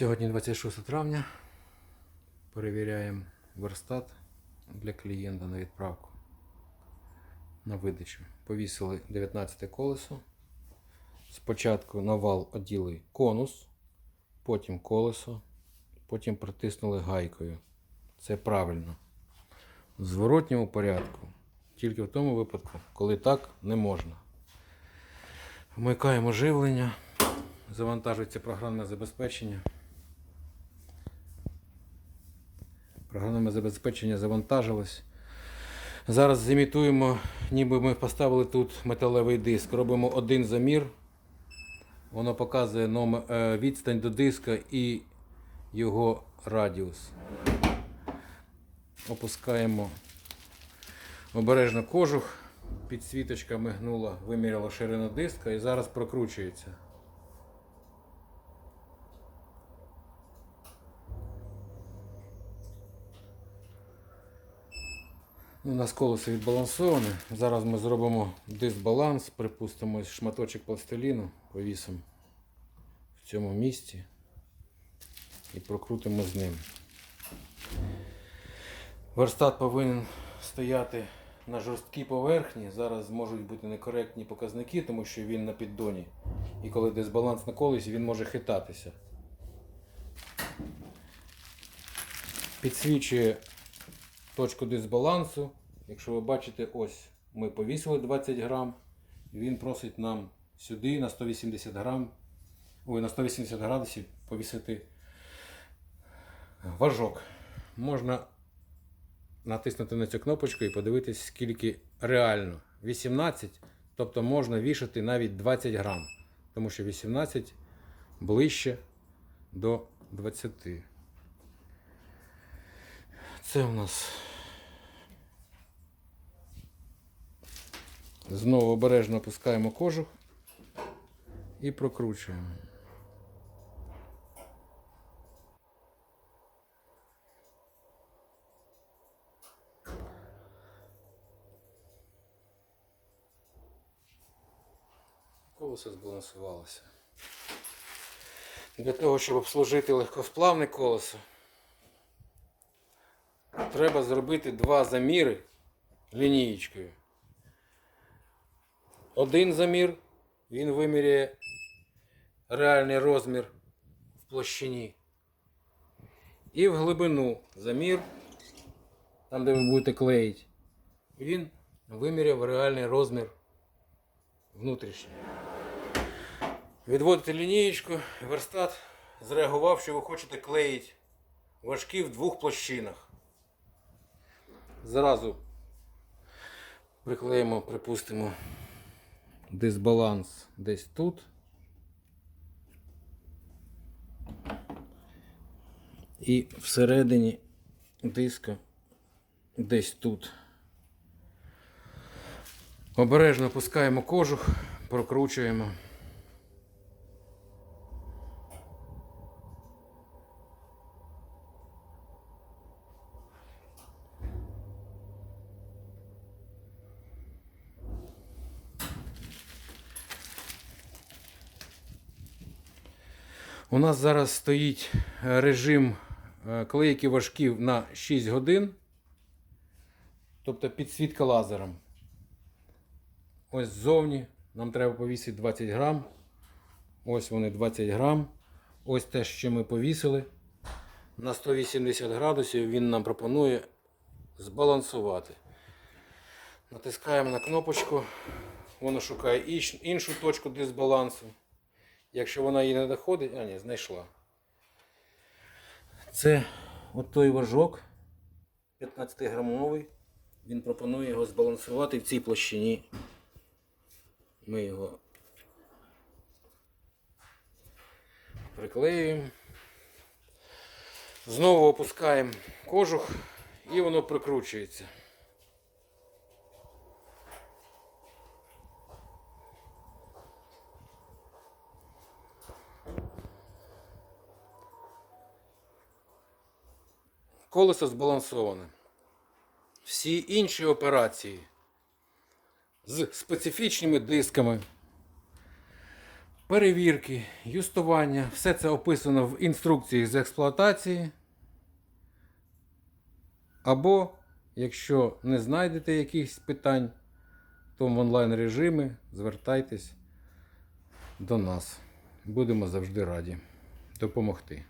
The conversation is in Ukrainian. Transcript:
Сьогодні 26 травня. Перевіряємо верстат для клієнта на відправку на видачу. Повісили 19 колесо. Спочатку на вал оділи конус, потім колесо, потім притиснули гайкою. Це правильно. В зворотньому порядку. Тільки в тому випадку, коли так не можна. Вмикаємо живлення, завантажується програмне забезпечення. Програмне забезпечення завантажилось. Зараз зімітуємо, ніби ми поставили тут металевий диск. Робимо один замір. Воно показує номер, е, відстань до диска і його радіус. Опускаємо обережно кожух. Підсвіточка мигнула, виміряла ширину диска і зараз прокручується. У нас колесо відбалансоване. Зараз ми зробимо дисбаланс, припустимо шматочок пластиліну, повісимо в цьому місці і прокрутимо з ним. Верстат повинен стояти на жорсткій поверхні. Зараз можуть бути некоректні показники, тому що він на піддоні. І коли дисбаланс на колесі, він може хитатися. Підсвічує точку дисбалансу. Якщо ви бачите, ось ми повісили 20 грам, і він просить нам сюди на 180 грам, ой, на 180 градусів повісити важок. Можна натиснути на цю кнопочку і подивитись, скільки реально. 18, тобто можна вішати навіть 20 грам, тому що 18 ближче до 20. Це у нас знову обережно опускаємо кожух і прокручуємо. Колесо збалансувалося. Для того, щоб обслужити легкосплавне колесо, треба зробити два заміри лінієчкою. Один замір, він виміряє реальний розмір в площині. І в глибину замір, там де ви будете клеїти, він виміряв реальний розмір внутрішній. Відводите лінієчку, верстат зреагував, що ви хочете клеїти важкі в двох площинах. Зразу приклеїмо, припустимо, дисбаланс десь тут. І всередині диска десь тут. Обережно опускаємо кожух, прокручуємо. У нас зараз стоїть е, режим е, клейки важків на 6 годин, тобто підсвітка лазером. Ось ззовні нам треба повісити 20 грам. Ось вони 20 грам. Ось те, що ми повісили. На 180 градусів він нам пропонує збалансувати. Натискаємо на кнопочку, воно шукає іншу точку дисбалансу. Якщо вона їй не доходить, а ні, знайшла. Це от той важок 15-грамовий. Він пропонує його збалансувати в цій площині. Ми його приклеюємо. Знову опускаємо кожух і воно прикручується. Колесо збалансоване. Всі інші операції з специфічними дисками перевірки, юстування. Все це описано в інструкції з експлуатації. Або, якщо не знайдете якихось питань, то в онлайн режимі звертайтесь до нас. Будемо завжди раді допомогти.